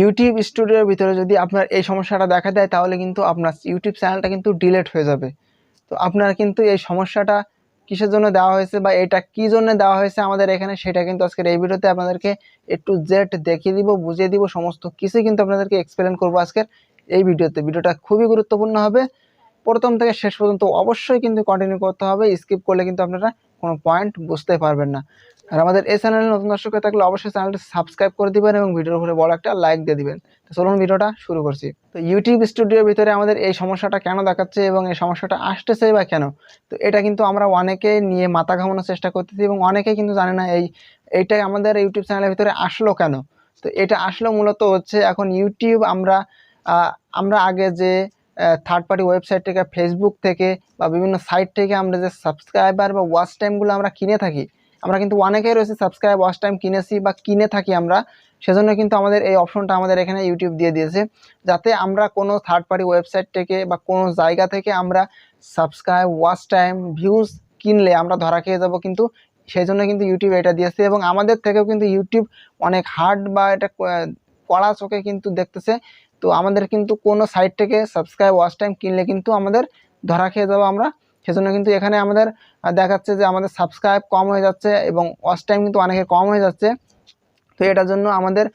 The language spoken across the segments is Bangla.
ইউটিউব স্টুডিওর ভিতরে যদি আপনার এই সমস্যাটা দেখা দেয়, তাহলে কিন্তু আপনার ইউটিউব চ্যানেলটা কিন্তু ডিলেট হয়ে যাবে। তো আপনার কিন্তু এই সমস্যাটা কিসের জন্য দেওয়া হয়েছে বা এটা কি জন্য দেওয়া হয়েছে আমাদের এখানে, সেটা কিন্তু আজকের এই ভিডিওতে আপনাদেরকে একটু জেড দেখিয়ে দিব, বুঝিয়ে দিব, সমস্ত কিছু কিন্তু আপনাদেরকে এক্সপ্লেন করব আজকের এই ভিডিওতে। ভিডিওটা খুবই গুরুত্বপূর্ণ হবে। প্রথম থেকে শেষ পর্যন্ত অবশ্যই কিন্তু কন্টিনিউ করতে হবে। স্কিপ করলে কিন্তু আপনারা কোনো পয়েন্ট বুঝতে পারবেন না। আর আমাদের এই চ্যানেলে নতুন দর্শক হয়ে থাকলে অবশ্যই চ্যানেলটি সাবস্ক্রাইব করে দিবেন এবং ভিডিওর উপরে বড় একটা লাইক দিয়ে দিবেন। তো চলুন ভিডিওটা শুরু করছি। তো ইউটিউব স্টুডিওর ভিতরে আমাদের এই সমস্যাটা কেন দেখাচ্ছে এবং এই সমস্যাটা আসতেছে বা কেন? তো এটা কিন্তু আমরা অনেকে নিয়ে মাথা ঘামানোর চেষ্টা করতেছি এবং অনেকেই কিন্তু জানে না এই, এইটাই আমাদের ইউটিউব চ্যানেলের ভিতরে আসলো কেন? তো এটা আসলো মূলত হচ্ছে এখন ইউটিউব আমরা আমরা আগে যে থার্ড পার্টি ওয়েবসাইট থেকে ফেসবুক থেকে বা বিভিন্ন সাইট থেকে আমরা যে সাবস্ক্রাইবার বা ওয়াচ টাইমগুলো আমরা কিনে থাকি, আমরা কিন্তু অনেকেই রয়েছে সাবস্ক্রাইব ওয়াচ টাইম কিনেছি বা কিনে থাকি আমরা, সেজন্য কিন্তু আমাদের এই অপশনটা আমাদের এখানে ইউটিউব দিয়ে দিয়েছে। যাতে আমরা কোনো থার্ড পার্টি ওয়েবসাইট থেকে বা কোনো জায়গা থেকে আমরা সাবস্ক্রাইব ওয়াচ টাইম ভিউজ কিনলে আমরা ধরা খেয়ে যাব কিন্তু সেই জন্য কিন্তু ইউটিউব এটা দিয়েছে এবং আমাদের থেকেও কিন্তু ইউটিউব অনেক হার্ড বা এটা কড়া চোখে কিন্তু দেখতেছে। তো আমাদের কিন্তু কোনো সাইট থেকে সাবস্ক্রাইব ওয়াচ টাইম কিনলে কিন্তু আমাদের ধরা খেয়ে যাব আমরা। সেজন্য কিন্তু এখানে আমাদের দেখাচ্ছে যে আমাদের সাবস্ক্রাইব কম হয়ে যাচ্ছে এবং ওয়াচ টাইম কিন্তু অনেকে কম হয়ে যাচ্ছে। তো এটার জন্য আমাদের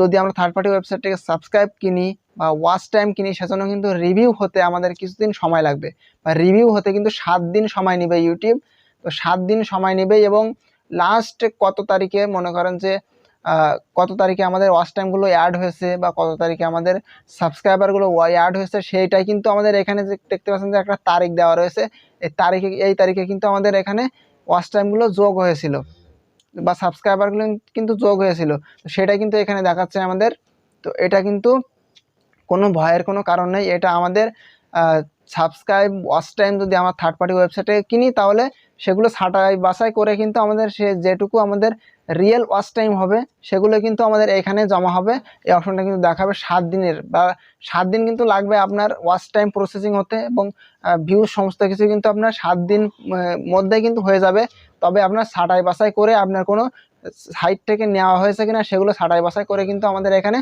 যদি আমরা থার্ড পার্টি ওয়েবসাইট থেকে সাবস্ক্রাইব কিনি বা ওয়াচ টাইম কিনি, সেজন্য কিন্তু রিভিউ হতে আমাদের কিছুদিন সময় লাগবে। বা রিভিউ হতে কিন্তু সাত দিন সময় নেবে ইউটিউব তো সাত দিন সময় নেবে এবং লাস্ট কত তারিখে মনে করেন যে কত তারিখে আমাদের ওয়াচ টাইমগুলো অ্যাড হয়েছে বা কত তারিখে আমাদের সাবস্ক্রাইবারগুলো অ্যাড হয়েছে, সেইটাই কিন্তু আমাদের এখানে যে দেখতে পাচ্ছেন যে একটা তারিখ দেওয়া রয়েছে, এই তারিখে এই তারিখে কিন্তু আমাদের এখানে ওয়াচ টাইমগুলো যোগ হয়েছিল বা সাবস্ক্রাইবারগুলো কিন্তু যোগ হয়েছিল। সেটা কিন্তু এখানে দেখাচ্ছে আমাদের। তো এটা কিন্তু কোনো ভয়ের কোনো কারণ নেই, এটা আমাদের সাবস্ক্রাইব ওয়াচ টাইম যদি আমার থার্ড পার্টি ওয়েবসাইটে কিনি তাহলে সেগুলো ছাটাই বাছাই করে কিন্তু আমাদের সে যেটুকু আমাদের রিয়েল ওয়াচ টাইম হবে, সেগুলো কিন্তু আমাদের এখানে জমা হবে। এই অপশনটা কিন্তু দেখাবে সাত দিনের বা সাত দিন কিন্তু লাগবে আপনার ওয়াচ টাইম প্রসেসিং হতে এবং ভিউ সমস্ত কিছু কিন্তু আপনার সাত দিন মধ্যে কিন্তু হয়ে যাবে। তবে আপনার ছাটাই বাছাই করে আপনার কোনো সাইট থেকে নেওয়া হয়েছে কিনা সেগুলো ছাটাই বাছাই করে কিন্তু আমাদের এখানে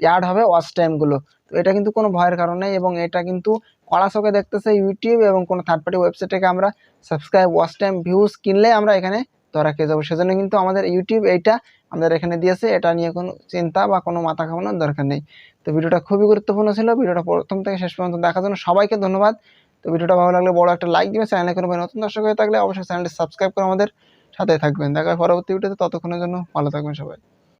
অ্যাড হবে ওয়াচ টাইমগুলো তো এটা কিন্তু কোনো ভয়ের কারণ নেই এবং এটা কিন্তু কড়া চোখে দেখতেছে ইউটিউব এবং কোনো থার্ড পার্টি ওয়েবসাইট থেকে আমরা সাবস্ক্রাইব ওয়াচ টাইম ভিউজ কিনলে আমরা এখানে ধরা খেয়ে যাব সেজন্য কিন্তু আমাদের ইউটিউব এইটা আমাদের এখানে দিয়েছে, এটা নিয়ে কোনো চিন্তা বা কোনো মাথা খাওয়ানোর দরকার নেই। তো ভিডিওটা খুবই গুরুত্বপূর্ণ ছিল, ভিডিওটা প্রথম থেকে শেষ পর্যন্ত দেখার জন্য সবাইকে ধন্যবাদ। তো ভিডিওটা ভালো লাগলে বড় একটা লাইক দিবে চ্যানেলে কোনো নতুন দর্শক হয়ে থাকলে অবশ্যই চ্যানেলটি সাবস্ক্রাইব করে আমাদের সাথে থাকবেন। দেখা পরবর্তী ভিডিওতে ততক্ষণের জন্য ভালো থাকবেন সবাই।